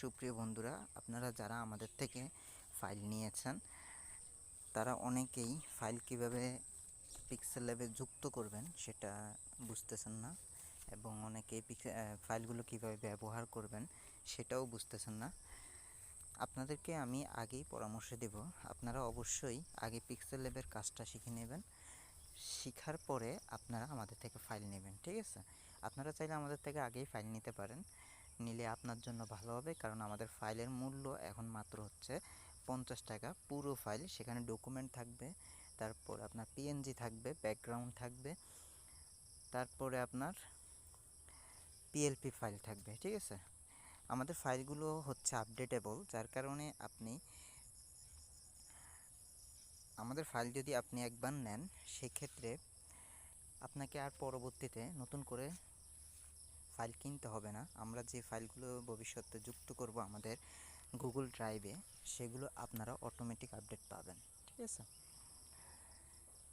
সুপ্রিয় বন্ধুরা, আপনারা যারা আমাদের থেকে ফাইল নিয়েছেন, তারা অনেকেই ফাইল কীভাবে পিক্সেল ল্যাবে যুক্ত করবেন সেটা বুঝতেছেন না এবং অনেকেই ফাইলগুলো কীভাবে ব্যবহার করবেন সেটাও বুঝতেছেন না। আপনাদেরকে আমি আগেই পরামর্শ দেব, আপনারা অবশ্যই আগে পিক্সেল ল্যাবের কাজটা শিখে নেবেন, শিখার পরে আপনারা আমাদের থেকে ফাইল নেবেন, ঠিক আছে? আপনারা চাইলে আমাদের থেকে আগেই ফাইল নিতে পারেন। নিলে আপনার জন্য ভালো হবে। কারণ আমাদের ফাইলের মূল্য এখন মাত্র হচ্ছে পঞ্চাশ টাকা। পুরো ফাইল, সেখানে ডকুমেন্ট থাকবে, তারপর আপনার পিএনজি থাকবে ব্যাকগ্রাউন্ড থাকবে, তারপরে আপনার পিএলপি ফাইল থাকবে, ঠিক আছে? আমাদের ফাইলগুলো হচ্ছে আপডেটেবল যার কারণে আপনি, আমাদের ফাইল যদি আপনি একবার নেন, সেক্ষেত্রে আপনাকে আর পরবর্তীতে নতুন করে ফাইল কিনতে হবে না। আমরা যে ফাইলগুলো ভবিষ্যতে যুক্ত করব আমাদের গুগল ড্রাইভে সেগুলো আপনারা অটোমেটিক আপডেট পাবেন। ঠিক আছে?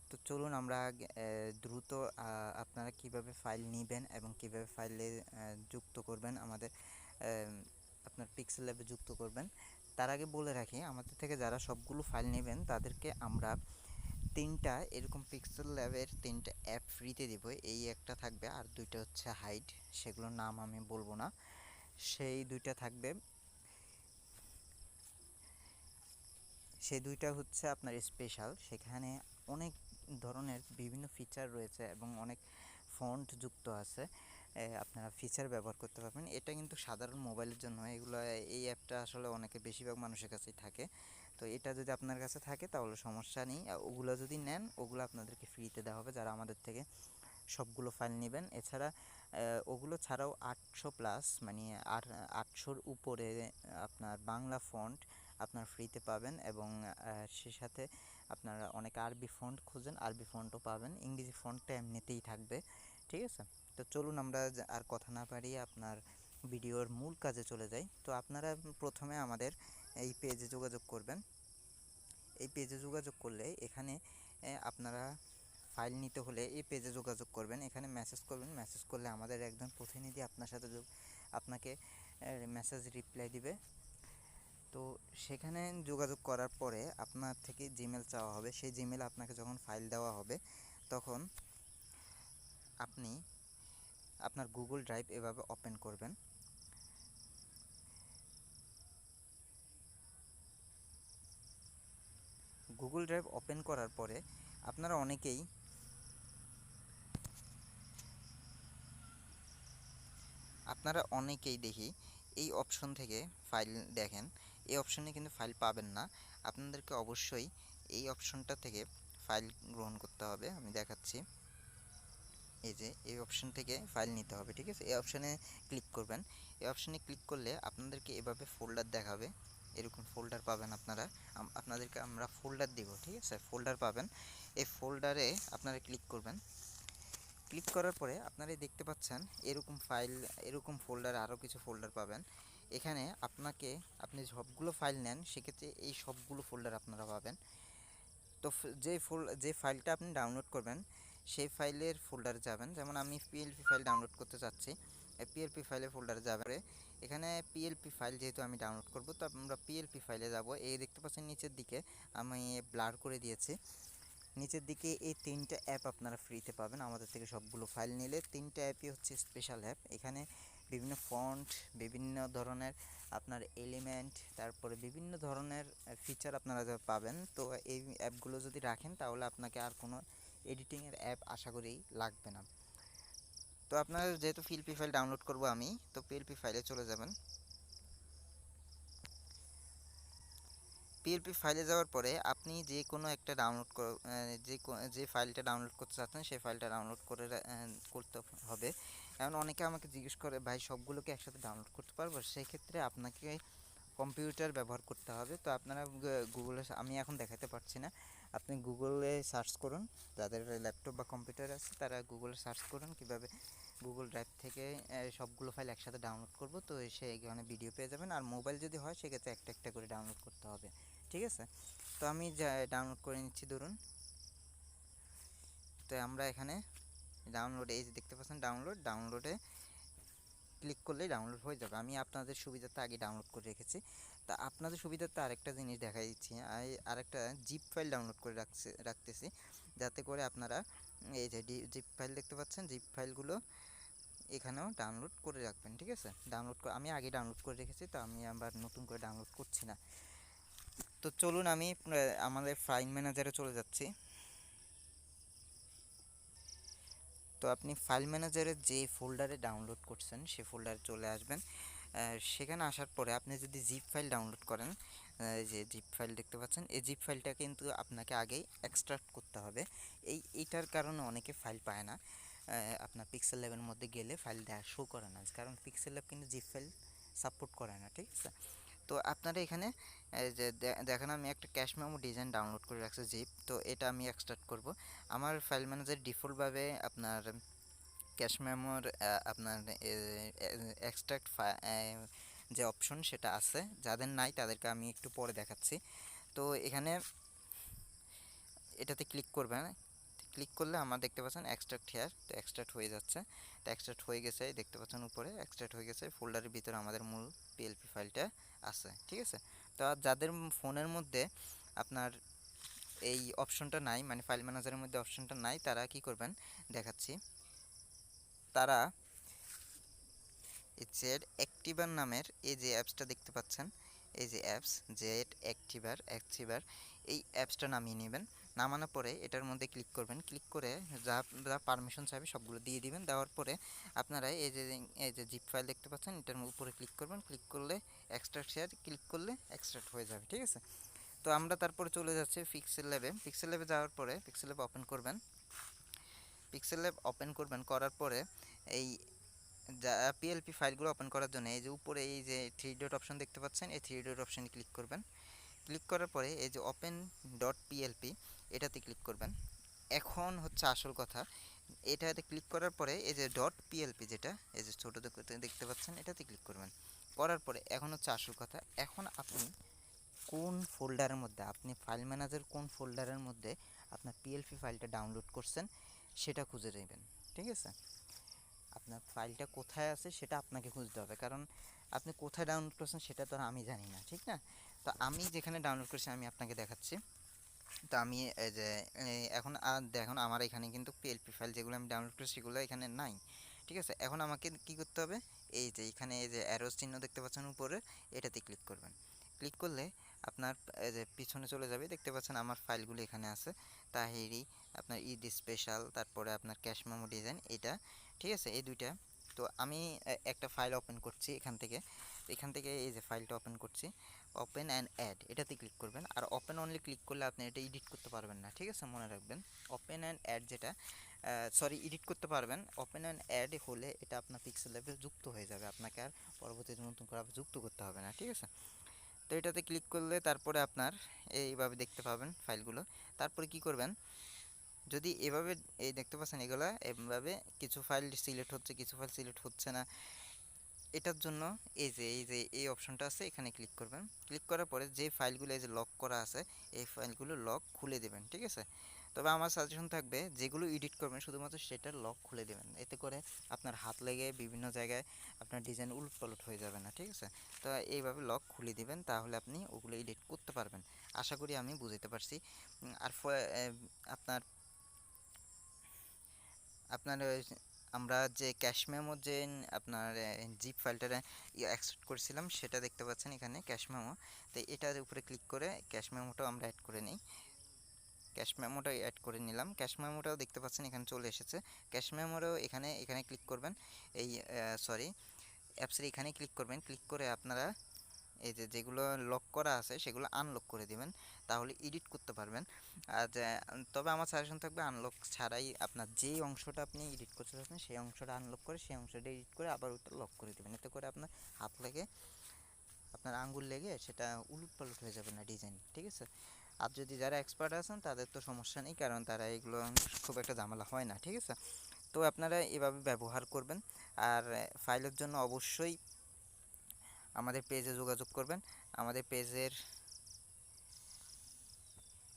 তো চলুন আমরা দ্রুত আপনারা কীভাবে ফাইল নেবেন এবং কীভাবে ফাইলে যুক্ত করবেন আমাদের আপনার পিক্সেল ল্যাবে যুক্ত করবেন। তার আগে বলে রাখি, আমাদের থেকে যারা সবগুলো ফাইল নেবেন, তাদেরকে আমরা তিনটা, এরকম পিক্সেল ল্যাবের তিনটা অ্যাপ ফ্রিতে দিব। এই একটা থাকবে, আর দুইটা হচ্ছে হাইড সেগুলোর নাম আমি বলব না। সেই দুইটা থাকবে। সেই দুইটা হচ্ছে আপনার স্পেশাল সেখানে অনেক ধরনের বিভিন্ন ফিচার রয়েছে এবং অনেক ফন্ট যুক্ত আছে। আপনারা ফিচার ব্যবহার করতে পারবেন। এটা কিন্তু সাধারণ মোবাইলের জন্য। এগুলো, এই অ্যাপটা আসলে অনেকে বেশিরভাগ মানুষের কাছেই থাকে। তো এটা যদি আপনার কাছে থাকে তাহলে সমস্যা নেই। ওগুলো যদি নেন, ওগুলো আপনাদেরকে ফ্রিতে দেওয়া হবে। যারা আমাদের থেকে সবগুলো ফাইল নেবেন। এছাড়া ওগুলো ছাড়াও আটশো প্লাস মানে আট, আটশোর উপরে আপনার বাংলা ফন্ট আপনার ফ্রিতে পাবেন এবং সে সাথে আপনারা অনেক আরবি ফন্ট খুঁজেন। আরবি ফন্টও পাবেন। ইংরেজি ফন্টটা এমনিতেই থাকবে। ঠিক আছে? তো চলুন আমরা আর কথা না পারিয়ে আপনার ভিডিওর মূল কাজে চলে যাই। তো আপনারা প্রথমে আমাদের এই পেজে যোগাযোগ করবেন। এই পেজে যোগাযোগ করলে এখানে আপনারা ফাইল নিতে হলে এই পেজে যোগাযোগ করবেন। এখানে মেসেজ করবেন। মেসেজ করলে আমাদের একজন প্রতিনিধি আপনার সাথে আপনাকে মেসেজ রিপ্লাই দিবে। তো সেখানে যোগাযোগ করার পরে আপনার থেকে জিমেল চাওয়া হবে। সেই জিমেল আপনাকে যখন ফাইল দেওয়া হবে, তখন আপনি আপনার গুগল ড্রাইভ এভাবে ওপেন করবেন। গুগল ড্রাইভ ওপেন করার পরে আপনারা অনেকেই আপনারা অনেকেই দেখি এই অপশন থেকে ফাইল দেখেন। এই অপশনে কিন্তু ফাইল পাবেন না। আপনাদেরকে অবশ্যই এই অপশনটা থেকে ফাইল গ্রহণ করতে হবে। আমি দেখাচ্ছি। এই যে, এই অপশন থেকে ফাইল নিতে হবে, ঠিক আছে? এই অপশনে ক্লিক করবেন। এই অপশনে ক্লিক করলে আপনাদেরকে এভাবে ফোল্ডার দেখাবে। এরকম ফোল্ডার পাবেন আপনারা। আপনাদেরকে আমরা ফোল্ডার দিব, ঠিক আছে? ফোল্ডার পাবেন। এই ফোল্ডারে আপনারা ক্লিক করবেন। ক্লিক করার পরে আপনারা দেখতে পাচ্ছেন এরকম ফাইল এরকম ফোল্ডার আরও কিছু ফোল্ডার পাবেন। এখানে আপনাকে, আপনি সবগুলো ফাইল নেন, সেক্ষেত্রে এই সবগুলো ফোল্ডার আপনারা পাবেন। তো যে ফোল যে ফাইলটা আপনি ডাউনলোড করবেন, সেই ফাইলের ফোল্ডারে যাবেন। যেমন আমি পিএলপি ফাইল ডাউনলোড করতে চাচ্ছি। পিএলপি ফাইলের ফোল্ডারে যাবে। এখানে পিএলপি ফাইল যেহেতু আমি ডাউনলোড করব, তো আমরা পিএলপি ফাইলে যাব। এই দেখতে পাচ্ছেন নিচের দিকে আমি ব্লার করে দিয়েছি। নিচের দিকে এই তিনটা অ্যাপ আপনারা ফ্রিতে পাবেন। আমাদের থেকে সবগুলো ফাইল নিলে তিনটা অ্যাপই হচ্ছে স্পেশাল অ্যাপ এখানে বিভিন্ন ফন্ট বিভিন্ন ধরনের আপনার এলিমেন্ট তারপরে বিভিন্ন ধরনের ফিচার আপনারা পাবেন। তো এই অ্যাপগুলো যদি রাখেন, তাহলে আপনাকে আর কোনো এডিটিংয়ের অ্যাপ আশা করি লাগবে না। তো আপনার যেহেতু পিএলপি ফাইল ডাউনলোড করব আমি, তো পিএলপি ফাইলে চলে যাবেন। পিএলপি ফাইলে যাওয়ার পরে আপনি যে কোনো একটা ডাউনলোড যে যে ফাইলটা ডাউনলোড করতে চাচ্ছেন, সেই ফাইলটা ডাউনলোড করে করতে হবে। এমন অনেকে আমাকে জিজ্ঞেস করে, ভাই, সবগুলোকে একসাথে ডাউনলোড করতে পারব? সেই ক্ষেত্রে আপনাকে কম্পিউটার ব্যবহার করতে হবে। তো আপনারা গুগলে আমি এখন দেখাতে পারছি না। আপনি গুগলে সার্চ করুন, যাদের ল্যাপটপ বা কম্পিউটার আছে, তারা গুগলে সার্চ করুন কীভাবে গুগল ড্রাইভ থেকে সবগুলো ফাইল একসাথে ডাউনলোড করব। তো সে এখানে ভিডিও পেয়ে যাবেন। আর মোবাইল যদি হয়, সেক্ষেত্রে একটা একটা করে ডাউনলোড করতে হবে। ঠিক আছে? তো আমি ডাউনলোড করে নিচ্ছি, ধরুন। তো আমরা এখানে ডাউনলোড, এই যে দেখতে পাচ্ছেন, ডাউনলোড। ডাউনলোডে ক্লিক করলেই ডাউনলোড হয়ে যাবে। আমি আপনাদের সুবিধাতে আগে ডাউনলোড করে রেখেছি। তা আপনাদের সুবিধাতে আরেকটা জিনিস দেখা দিচ্ছি আরেকটা জিপ ফাইল ডাউনলোড করে রাখছি, রাখতেছি। যাতে করে আপনারা, এই যে জিপ ফাইল দেখতে পাচ্ছেন? জিপ ফাইলগুলো এখানেও ডাউনলোড করে রাখবেন, ঠিক আছে? ডাউনলোড আমি আগে ডাউনলোড করে রেখেছি, তো আমি আবার নতুন করে ডাউনলোড করছি না। তো চলুন আমি আমাদের ফাইল ম্যানেজারে চলে যাচ্ছি। তো আপনি ফাইল ম্যানেজারে যে ফোল্ডারে ডাউনলোড করছেন, সে ফোল্ডারে চলে আসবেন। সেখানে আসার পরে আপনি যদি জিপ ফাইল ডাউনলোড করেন যে জিপ ফাইল দেখতে পাচ্ছেন, এই জিপ ফাইলটা কিন্তু আপনাকে আগেই এক্সট্রাক্ট করতে হবে। এই এইটার কারণে অনেকে ফাইল পায় না। আপনার পিক্সেল ল্যাবের মধ্যে গেলে ফাইল শো করে না। কারণ পিক্সেল ল্যাব কিন্তু জিপ ফাইল সাপোর্ট করে না, ঠিক আছে? তো আপনারা এখানে যে দেখেন আমি একটা ক্যাশ মেমো ডিজাইন ডাউনলোড করে রাখছি জিপ তো এটা আমি এক্সট্রাক্ট করব। আমার ফাইল ম্যানেজার ডিফল্টভাবে আপনার ক্যাশ মেমোর আপনার এক্সট্রাক্ট যে অপশন সেটা আছে, যাদের নাই তাদেরকে আমি একটু পরে দেখাচ্ছি। তো এখানে এটাতে ক্লিক করবেন ক্লিক করলে আমার দেখতে পাচ্ছেন এক্সট্রাক্ট হেয়ার তো এক্সট্রাক্ট হয়ে যাচ্ছে। তো এক্সট্রাক্ট হয়ে গেছে দেখতে পাচ্ছেন উপরে এক্সট্রাক্ট হয়ে গেছে ফোল্ডারের ভিতরে আমাদের মূল পিএলপি ফাইলটা আছে, ঠিক আছে? তো যাদের ফোনের মধ্যে আপনার এই অপশনটা নাই মানে ফাইল ম্যানেজারের মধ্যে অপশনটা নাই, তারা কি করবেন? দেখাচ্ছি। তারা জেড অ্যাক্টিভার নামের এই যে অ্যাপসটা দেখতে পাচ্ছেন, এই যে অ্যাপস জেড অ্যাক্টিভার অ্যাক্টিভার এই অ্যাপসটা নামিয়ে নেবেন। নামানোর পরে এটার মধ্যে ক্লিক করবেন। ক্লিক করে যা যা পারমিশন চাইবে সবগুলো দিয়ে দিবেন। দেওয়ার পরে আপনারা এই যে এই যে জিপ ফাইল দেখতে পাচ্ছেন, এটার উপরে ক্লিক করবেন। ক্লিক করলে এক্সট্রাক্ট শেয়ার ক্লিক করলে এক্সট্রাক্ট হয়ে যাবে, ঠিক আছে? তো আমরা তারপরে চলে যাচ্ছি পিক্সেল ল্যাবে পিক্সেল ল্যাবে যাওয়ার পরে পিক্সেল ল্যাব ওপেন করবেন। পিক্সেল ল্যাব ওপেন করবেন, করার পরে এই যা পিএলপি ফাইলগুলো ওপেন করার জন্য এই যে উপরে এই যে থ্রি ডট অপশন দেখতে পাচ্ছেন, এই থ্রি ডট অপশানে ক্লিক করবেন। ক্লিক করার পরে এই যে ওপেন ডট পিএলপি এটাতে ক্লিক করবেন। এখন হচ্ছে আসল কথা, এটাতে ক্লিক করার পরে এই যে ডট পিএলপি যেটা, এই যে ছোটো দেখতে পাচ্ছেন, এটাতে ক্লিক করবেন। করার পরে এখন হচ্ছে আসল কথা, এখন আপনি কোন ফোল্ডারের মধ্যে, আপনি ফাইল ম্যানেজার কোন ফোল্ডারের মধ্যে আপনার পিএলপি ফাইলটা ডাউনলোড করছেন, সেটা খুঁজে নেবেন, ঠিক আছে? আপনার ফাইলটা কোথায় আছে, সেটা আপনাকে খুঁজতে হবে, কারণ আপনি কোথায় ডাউনলোড করছেন, সেটা তো আমি জানি না, ঠিক না? তো আমি যেখানে ডাউনলোড করছি, আমি আপনাকে দেখাচ্ছি। তো আমি এই যে এখন আর দেখুন আমার এখানে কিন্তু পিএলপি ফাইল যেগুলো আমি ডাউনলোড করেছি সেগুলো এখানে নাই, ঠিক আছে? এখন আমাকে কি করতে হবে? এই যে, এখানে এই যে অ্যারোস চিহ্ন দেখতে পাচ্ছেন উপরে, এটাতে ক্লিক করবেন। ক্লিক করলে আপনার যে, পিছনে চলে যাবে, দেখতে পাচ্ছেন আমার ফাইলগুলো এখানে আছে। তাহিরি, আপনার ইড স্পেশাল তারপরে আপনার ক্যাশ মেমো ডিজাইন এটা, ঠিক আছে? এই দুইটা। তো আমি একটা ফাইল ওপেন করছি এখান থেকে। এখান থেকে এই যে ফাইলটা ওপেন করছি ওপেন অ্যান্ড অ্যাড এটাতে ক্লিক করবেন। আর ওপেন অনলি ক্লিক করলে আপনি এটা এডিট করতে পারবেন না, ঠিক আছে? মনে রাখবেন। ওপেন অ্যান্ড অ্যাড যেটা সরি এডিট করতে পারবেন। ওপেন অ্যান্ড অ্যাড হলে এটা আপনার পিক্সেল লেভেল যুক্ত হয়ে যাবে। আপনাকে আর পরবর্তীতে নতুন করে যুক্ত করতে হবে না, ঠিক আছে? তো এটাতে ক্লিক করলে তারপরে আপনার এইভাবে দেখতে পাবেন ফাইলগুলো তারপরে কি করবেন? যদি এভাবে এই দেখতে পাচ্ছেন এগুলো, এভাবে কিছু ফাইল সিলেক্ট হচ্ছে, কিছু ফাইল সিলেক্ট হচ্ছে না। এটার জন্য এই যে এই যে, এই অপশনটা আছে, এখানে ক্লিক করবেন। ক্লিক করার পরে যে ফাইলগুলো এই যে লক করা আছে, এই ফাইলগুলো লক খুলে দেবেন, ঠিক আছে? তবে আমার সাজেশন থাকবে, যেগুলো এডিট করবেন, শুধুমাত্র সেটার লক খুলে দেবেন। এতে করে আপনার হাত লেগে বিভিন্ন জায়গায় আপনার ডিজাইন উলট পালট হয়ে যাবে না, ঠিক আছে? তো এইভাবে লক খুলে দিবেন, তাহলে আপনি ওগুলো এডিট করতে পারবেন। আশা করি আমি বুঝতে পারছি। আর আপনার আপনার আমরা যে ক্যাশ মেমো যে আপনার জিপ ফাইলটা অ্যাকসেপ্ট করেছিলাম, সেটা দেখতে পাচ্ছেন এখানে ক্যাশ মেমো তো এটার উপরে ক্লিক করে ক্যাশ মেমোটাও আমরা অ্যাড করে নিই। ক্যাশ মেমোটা অ্যাড করে নিলাম। ক্যাশ মেমোটাও দেখতে পাচ্ছেন এখানে চলে এসেছে। ক্যাশ মেমোটাও এখানে এখানে ক্লিক করবেন। এই সরি অ্যাপসের এখানে ক্লিক করবেন। ক্লিক করে আপনারা এই যে যেগুলো লক করা আছে সেগুলো আনলক করে দিবেন, তাহলে এডিট করতে পারবেন। আর তবে আমার সাজেশন থাকবে আনলক ছাড়াই আপনার যেই অংশটা আপনি এডিট করতে চাচ্ছেন সেই অংশটা আনলক করে সেই অংশটা এডিট করে আবার ওটা লক করে দেবেন। এতে করে আপনার হাত লেগে, আপনার আঙ্গুল লেগে সেটা উলুট হয়ে যাবে না ডিজাইন ঠিক আছে? আর যদি যারা এক্সপার্ট আছেন তাদের তো সমস্যা নেই, কারণ তারা এগুলো খুব একটা ঝামেলা হয় না, ঠিক আছে? তো আপনারা এভাবে ব্যবহার করবেন। আর ফাইলের জন্য অবশ্যই আমাদের পেজে যোগাযোগ করবেন। আমাদের পেজের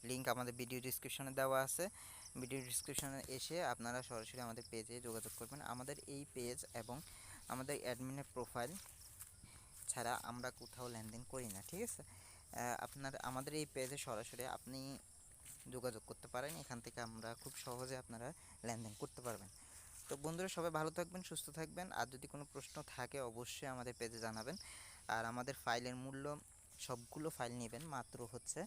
লিঙ্ক আমাদের ভিডিও ডিসক্রিপশনে দেওয়া আছে। ভিডিও ডিসক্রিপশনে এসে আপনারা সরাসরি আমাদের পেজে যোগাযোগ করবেন। আমাদের এই পেজ এবং আমাদের অ্যাডমিনের প্রোফাইল ছাড়া আমরা কোথাও লেনদেন করি না, ঠিক আছে? আপনার, আমাদের এই পেজে সরাসরি আপনি যোগাযোগ করতে পারেন। এখান থেকে আমরা খুব সহজে আপনারা লেনদেন করতে পারবেন। তো বন্ধুরা, সবাই ভালো থাকবেন, সুস্থ থাকবেন। আর যদি কোনো প্রশ্ন থাকে, অবশ্যই আমাদের পেজে জানাবেন। আর আমাদের ফাইলের মূল্য, সবগুলো ফাইল নেবেন, মাত্র হচ্ছে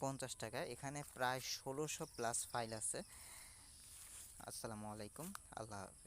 পঞ্চাশ টাকা। এখানে প্রায় ষোলোশো প্লাস ফাইল আছে। আসসালামু আলাইকুম, আল্লাহ হাফেজ।